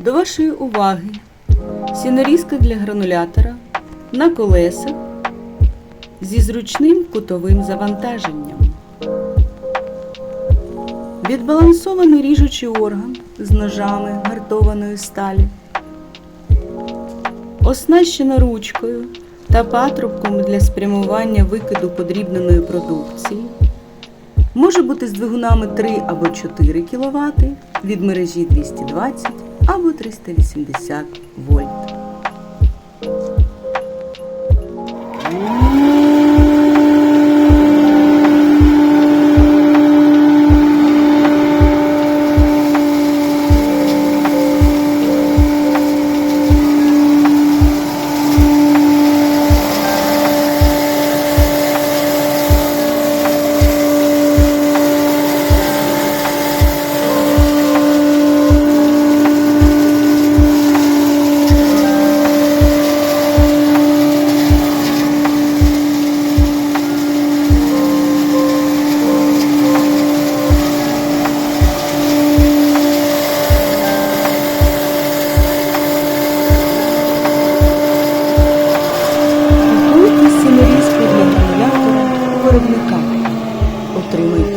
До вашої уваги сінорізка для гранулятора на колесах зі зручним кутовим завантаженням. Відбалансований ріжучий орган з ножами гартованої сталі. Оснащена ручкою та патрубком для спрямування викиду подрібненої продукції. Може бути з двигунами 3 або 4 кВт від мережі 220 або 380 вольт. patrimônio.